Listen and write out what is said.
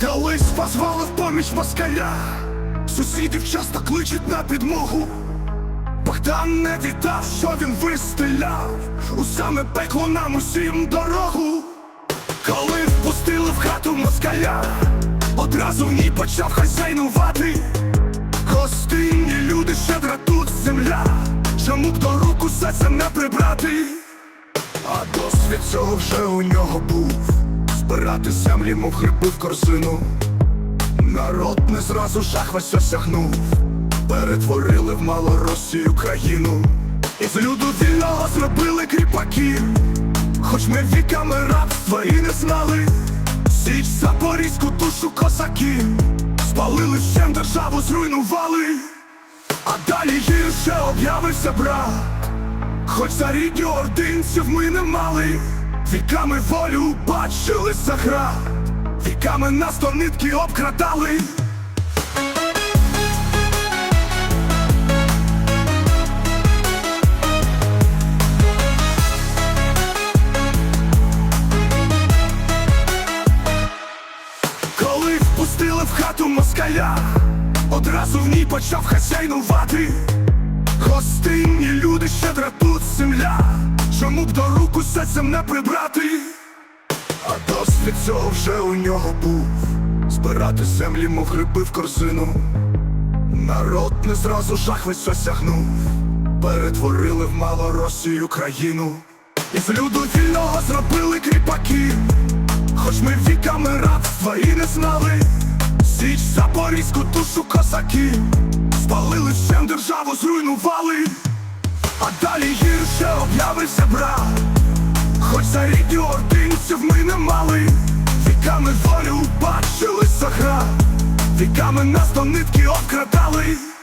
Колись позвали в поміч москаля, сусідів часто кличуть на підмогу. Богдан не віддав, що він вистріляв, у саме пекло нам усім дорогу. Коли впустили в хату москаля, одразу в ній почав хазяйнувати. Гостинні люди щедра тут земля, чому б до рук усе це не прибрати? А досвід цього вже у нього був Збирати землі, мов гриби в корзину. Народ не зразу жах весь осягнув Перетворили в малоросію країну. І з люду вільного зробили кріпаків Хоч ми віками рабства і не знали. Січ запорізьку душу козаків Спалили всем державу, зруйнували. А далі гірше об'явився брат Хоч за рідні ординців ми не мали, віками волю бачили захра, віками нас до нитки обкрадали. Коли впустили в хату москаля, одразу в ній почав хазяйнувати. Гостинні люди щедра тут земля, чому б до рук усе не прибрати? А досвід цього вже у нього був Збирати землі, мов гриби в корзину. Народ не зразу жах весь осягнув, перетворили в малоросію країну. І з люду вільного зробили кріпаки, хоч ми віками рабства і не знали. Січ запорізьку душу козаки, спалили всем державу, зруйнували, а далі гірше об'явився брат. Хоч за рідні ординців ми не мали, віками волю бачили сахра, віками нас до нитки обкрадали.